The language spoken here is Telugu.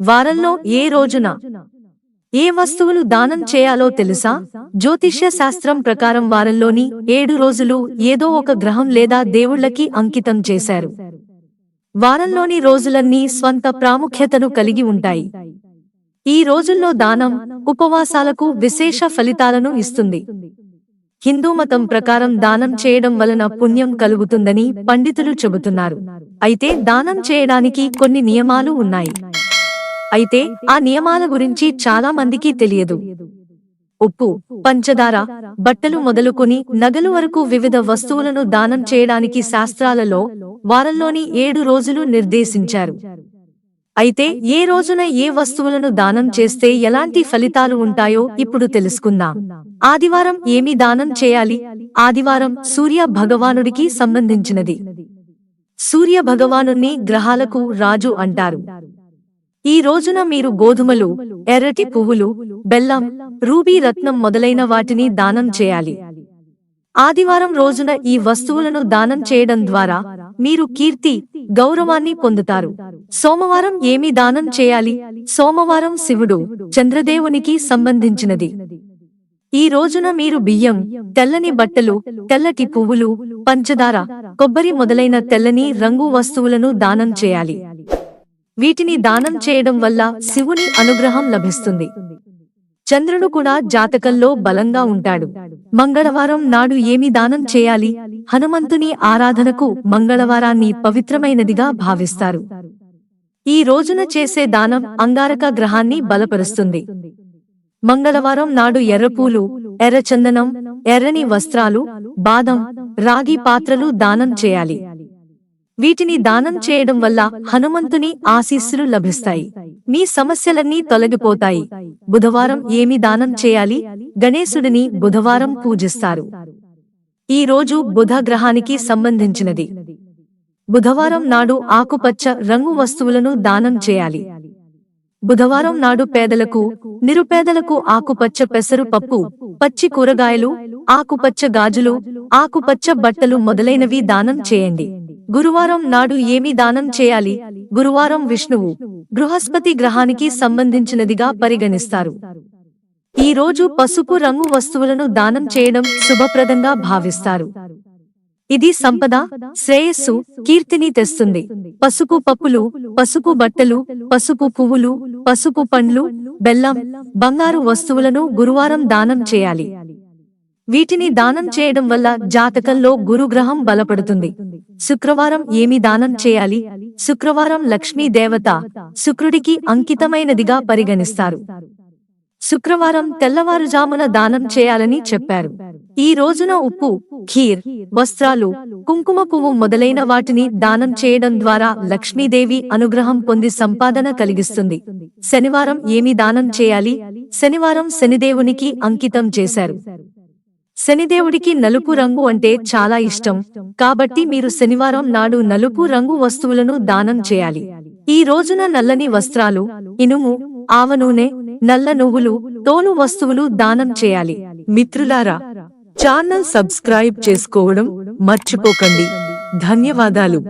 వారంలో ఏ రోజున? ఏ వస్తువులు దానం చేయాలో తెలుసా? జ్యోతిష్య శాస్త్రం ప్రకారం వారంలోని ఏడు రోజులు ఏదో ఒక గ్రహం లేదా దేవుళ్ళకి అంకితం చేశారు. వారంలోని రోజులన్నీ స్వంత ప్రాముఖ్యతను కలిగి ఉంటాయి. ఈ రోజుల్లో దానం ఉపవాసాలకు విశేష ఫలితాలను ఇస్తుంది. హిందూ మతం ప్రకారం దానం చేయడం వలన పుణ్యం కలుగుతుందని పండితులు చెబుతున్నారు. అయితే దానం చేయడానికి కొన్ని నియమాలు ఉన్నాయి. అయితే ఆ నియమాల గురించి చాలా మందికి తెలియదు. ఉప్పు పంచదార బట్టలు మొదలుకొని నగలు వరకు వివిధ వస్తువులను దానం చేయడానికి శాస్త్రాలలో వారంలోని ఏడు రోజులు నిర్దేశించారు. అయితే ఏ రోజున ఏ వస్తువులను దానం చేస్తే ఎలాంటి ఫలితాలు ఉంటాయో ఇప్పుడు తెలుసుకుందాం. ఆదివారం ఏమి దానం చేయాలి? ఆదివారం సూర్య భగవానుడికి సంబంధించినది. సూర్య భగవానుణ్ణి గ్రహాలకు రాజు అంటారు. ఈ రోజున మీరు గోధుమలు ఎర్రటి పువ్వులు బెల్లం రూబీ రత్నం మొదలైన వాటిని దానం చేయాలి. ఆదివారం రోజున ఈ వస్తువులను దానం చేయడం ద్వారా మీరు కీర్తి గౌరవాన్ని పొందుతారు. సోమవారం ఏమి దానం చేయాలి? సోమవారం శివుడు చంద్రదేవునికి సంబంధించినది. ఈ రోజున మీరు బియ్యం తెల్లని బట్టలు తెల్లటి పువ్వులు పంచదార కొబ్బరి మొదలైన తెల్లని రంగు వస్తువులను దానం చేయాలి. వీటిని దానం చేయడం వల్ల శివుని అనుగ్రహం లభిస్తుంది. చంద్రుడు కూడా జాతకంలో బలంగా ఉంటాడు. మంగళవారం నాడు ఏమి దానం చేయాలి? హనుమంతుని ఆరాధనకు మంగళవారాన్ని పవిత్రమైనదిగా భావిస్తారు. ఈ రోజున చేసే దానం అంగారక గ్రహాన్ని బలపరుస్తుంది. మంగళవారం నాడు ఎర్రపూలు ఎర్రచందనం ఎర్రని వస్త్రాలు బాదం రాగి పాత్రలు దానం చేయాలి. వీటిని దానం చేయడం వల్ల హనుమంతుని ఆశీస్సులు లభిస్తాయి. మీ సమస్యలన్నీ తొలగిపోతాయి. బుధవారం ఏమి దానం చేయాలి? గణేశుడిని బుధవారం పూజిస్తారు. ఈ రోజు బుధ గ్రహానికి సంబంధించినది. బుధవారం నాడు ఆకుపచ్చ రంగు వస్తువులను దానం చేయాలి. బుధవారం నాడు పేదలకు నిరుపేదలకు ఆకుపచ్చ పెసరు పప్పు పచ్చి కూరగాయలు ఆకుపచ్చ గాజులు ఆకుపచ్చ బట్టలు మొదలైనవి దానం చేయండి. గురువారం నాడు ఏమి దానం చేయాలి? గురువారం విష్ణువు బృహస్పతి గ్రహానికి సంబంధించినదిగా పరిగణిస్తారు. ఈ రోజు పసుపు రంగు వస్తువులను దానం చేయడం శుభప్రదంగా భావిస్తారు. ఇది సంపద శ్రేయస్సు కీర్తిని తెస్తుంది. పసుపు పప్పులు పసుపు బట్టలు పసుపు పువ్వులు పసుపు పండ్లు బెల్లం బంగారు వస్తువులను గురువారం దానం చేయాలి. వీటిని దానం చేయడం వల్ల జాతకంలో గురుగ్రహం బలపడుతుంది. శుక్రవారం ఏమి దానం చేయాలి? శుక్రవారం లక్ష్మీ దేవత శుక్రుడికి అంకితమైనదిగా పరిగణిస్తారు. శుక్రవారం తెల్లవారుజామున దానం చేయాలని చెప్పారు. ఈ రోజున ఉప్పు ఖీర్ వస్త్రాలు కుంకుమ పువ్వు మొదలైన వాటిని దానం చేయడం ద్వారా లక్ష్మీదేవి అనుగ్రహం పొంది సంపాదన కలిగిస్తుంది. శనివారం ఏమి దానం చేయాలి? శనివారం శనిదేవునికి అంకితం చేశారు. శనిదేవుడికి నలుపు రంగు అంటే చాలా ఇష్టం. కాబట్టి మీరు శనివారం నాడు నలుపు రంగు వస్తువులను దానం చేయాలి. ఈ రోజున నల్లని వస్త్రాలు ఇనుము ఆవ నూనె నల్ల నువ్వులు తోలు వస్తువులు దానం చేయాలి. మిత్రులారా ఛానల్ సబ్స్క్రైబ్ చేసుకోవడం మర్చిపోకండి. ధన్యవాదాలు.